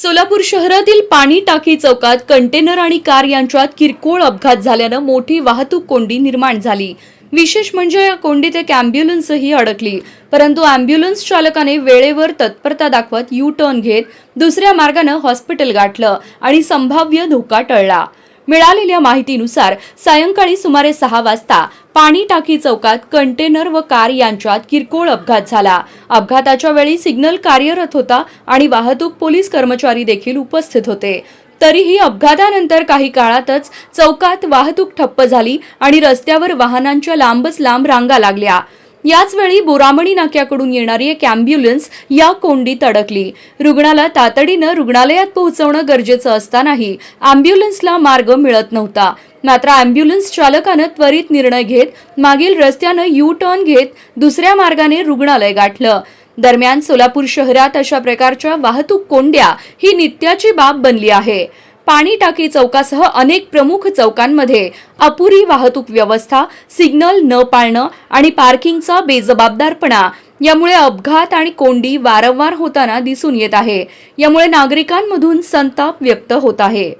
सोलापूर शहरातील पाणी टाकी चौकात कंटेनर आणि कार यांच्यात किरकोळ अपघात झाल्यानं मोठी वाहतूक कोंडी निर्माण झाली. विशेष म्हणजे या कोंडीत एक अँब्युलन्सही अडकली. परंतु अँब्युलन्स चालकाने वेळेवर तत्परता दाखवत यू टर्न घेत दुसऱ्या मार्गानं हॉस्पिटल गाठलं आणि संभाव्य धोका टळला. मिळालेल्या माहितीनुसार सायंकाळी सुमारे सहा वाजता पाणी टाकी चौकात कंटेनर व कार यांच्यात किरकोळ अपघात झाला. अपघाताच्या वेळी सिग्नल कार्यरत होता आणि वाहतूक पोलीस कर्मचारी देखील उपस्थित होते. तरीही अपघातानंतर काही काळातच चौकात वाहतूक ठप्प झाली आणि रस्त्यावर वाहनांच्या लांबच लांब रांगा लागल्या. याचवेळी बोरामणी नाक्याकडून येणारी एक अँब्युलन्स या कोंडीत अडकली. रुग्णाला तातडीनं रुग्णालयात पोहोचवणं गरजेचं असतानाही अँब्युलन्सला मार्ग मिळत नव्हता. मात्र अँब्युलन्स चालकानं त्वरित निर्णय घेत मागील रस्त्यानं यू टर्न घेत दुसऱ्या मार्गाने रुग्णालय गाठलं. दरम्यान सोलापूर शहरात अशा प्रकारच्या वाहतूक कोंड्या ही नित्याची बाब बनली आहे. पाणी टाकी चौकासह अनेक प्रमुख चौकांमध्ये अपुरी वाहतूक व्यवस्था सिग्नल न पाळणं आणि पार्किंगचा बेजबाबदारपणा यामुळे अपघात आणि कोंडी वारंवार होताना दिसून येत आहे. यामुळे नागरिकांमधून संताप व्यक्त होत आहे.